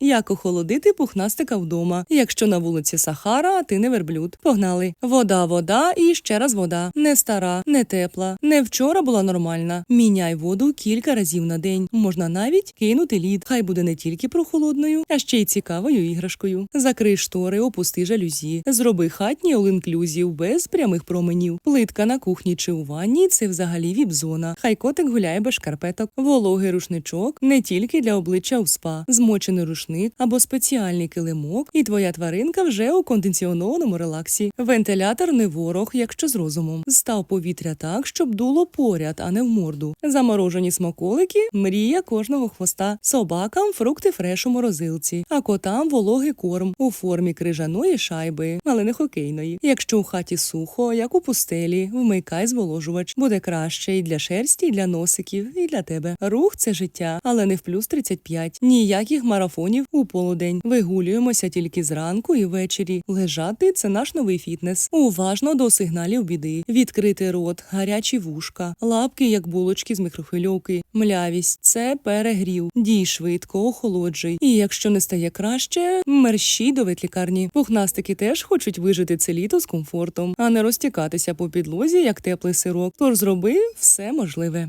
Як охолодити пухнастика вдома, якщо на вулиці Сахара, а ти не верблюд. Погнали. Вода, вода і ще раз вода. Не стара, не тепла. Не вчора була нормальна. Міняй воду кілька разів на день. Можна навіть кинути лід. Хай буде не тільки прохолодною, а ще й цікавою іграшкою. Закрий штори, опусти жалюзі. Зроби хатній all-inclusive без прямих променів. Плитка на кухні чи у ванні це взагалі віп-зона. Хай котик гуляє без шкарпеток. Вологий рушничок не тільки для обличчя у спа, змочений рушник або спеціальний килимок, і твоя тваринка вже у кондиціонованому релаксі. Вентилятор не ворог, якщо з розумом. Став повітря так, щоб дуло поряд, а не в морду. Заморожені смаколики мрія кожного хвоста. Собакам фрукти фреш у морозилці, а котам вологий корм у формі крижаної шайби, але не хокейної. Якщо у хаті сухо, як у пустелі, вмикай зволожувач. Буде краще і для шерсті, і для носиків, і для тебе. Рух це життя, але не в плюс 35. Ніяких марафонів у полудень. Вигулюємося тільки зранку і ввечері. Лежати це наш новий фітнес. Уважно до сигналів біди. Відкрити рот, гарячі вушка, лапки, як булочки з мікрохвильовки, млявість це перегрів. Дій швидко, охолоджуй. І якщо не стає краще, мерщій до ветлікарні. Пухнастики теж хочуть вижити це літо з комфортом, а не розтікатися по підлозі, як теплий сирок. Тож зроби все можливе.